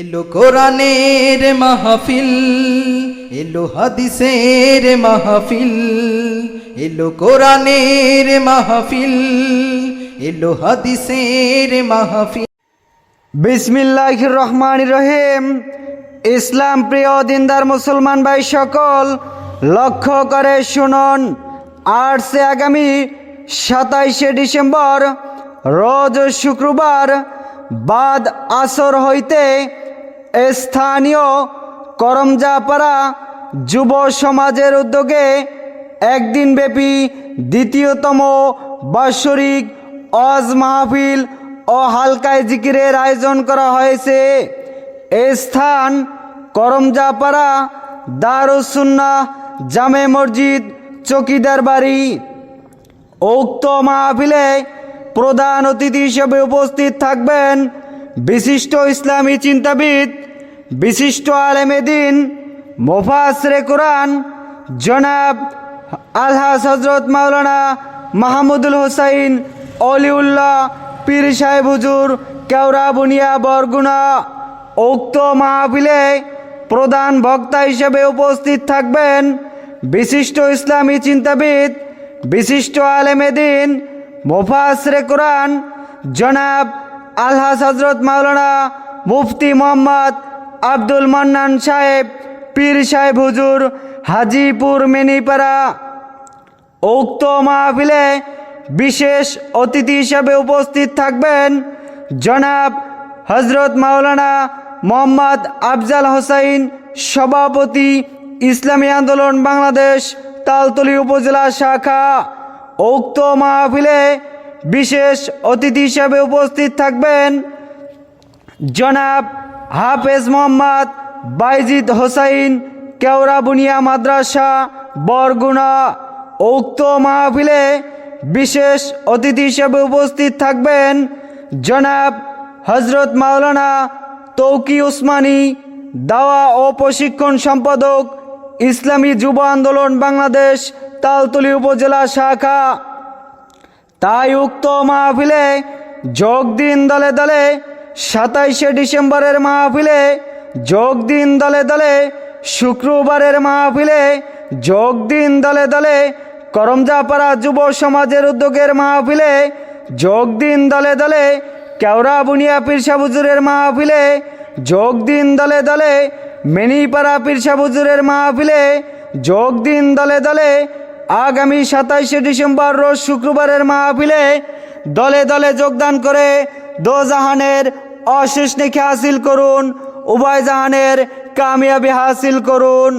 এলো কোরআনের মাহফিল, এলো হাদিসের মাহফিল, এলো কোরআনের মাহফিল, এলো হাদিসের মাহফিল। বিসমিল্লাহ রহমান রহিম। ইসলাম প্রিয় দিনদার মুসলমান ভাই সকল, লক্ষ্য করে শুনুন আটসে আগামী সাতাইশে ডিসেম্বর, রোজ শুক্রবার বাদ আসর হইতে স্থানীয় করমজাপাড়া যুব সমাজের উদ্যোগে একদিনব্যাপী দ্বিতীয়তম বাৎসরিক অজ মাহফিল ও হালকায় জিকিরের আয়োজন করা হয়েছে। এ স্থান করমজাপাড়া দারুসুন্না জামে মসজিদ চকিদার বাড়ি। উক্ত মাহফিলে প্রধান অতিথি হিসেবে উপস্থিত থাকবেন বিশিষ্ট ইসলামী চিন্তাবিদ বিশিষ্ট আলেমেদিন মোফাসরে কোরআন, জনাব আলহাস হজরত মাওলানা মাহমুদুল হোসাইন, অলিউল্লাহ, পীর সাহেব হুজুর, কেওড়া, বুনিয়া, বরগুনা উক্ত মাহফিলে প্রধান বক্তা হিসেবে উপস্থিত থাকবেন বিশিষ্ট ইসলামী চিন্তাবিদ, বিশিষ্ট আলেমেদিন মোফাসরে কোরআন, জনাব আলহাস হজরত মাওলানা মুফতি মোহাম্মদ আব্দুল মান্নান সাহেব, পীর সাহেব হুজুর, হাজিপুর মেনিপাড়া। উক্ত মাহফিলে বিশেষ অতিথি হিসাবে উপস্থিত থাকবেন জনাব হজরত মাওলানা মোহাম্মদ আফজাল হোসাইন, সভাপতি ইসলামী আন্দোলন বাংলাদেশ, তালতলি উপজেলা শাখা। উক্ত মাহফিলে বিশেষ অতিথি হিসাবে উপস্থিত থাকবেন জনাব হাফেজ মোহাম্মদ বাইজিদ হোসাইন কেওড়া বুনিয়া মাদ্রাসা, বরগুনা। উক্ত মাহফিলে বিশেষ অতিথি হিসেবে উপস্থিত থাকবেন জনাব হজরত মাওলানা তৌকি উসমানী, দাওয়া ও প্রশিক্ষণ সম্পাদক ইসলামী যুব আন্দোলন বাংলাদেশ তালতলি উপজেলা শাখা। তাই উক্ত মাহফিলে যোগ দিন দলে দলে সাতাইশে ডিসেম্বরের মাহফিলে যোগ দিন দলে দলে, শুক্রবারের মাহফিলে যোগ দিন দলে দলে, করমজাপাড়া যুব সমাজের উদ্যোগের মাহফিলে যোগ দিন দলে দলে, কেওড়া বুনিয়া পীরসা হুজুরের মাহফিলে যোগ দিন দলে দলে, মেনিপাড়া পীরসা হুজুরের মাহফিলে যোগ দিন দলে দলে, আগামী সাতাইশে ডিসেম্বর রোজ শুক্রবারের মাহফিলে দলে দলে যোগদান করে দোজাহানের অশেষ নেখে হাসিল করুন উভয় জাহানের কামিয়াবি হাসিল করুন।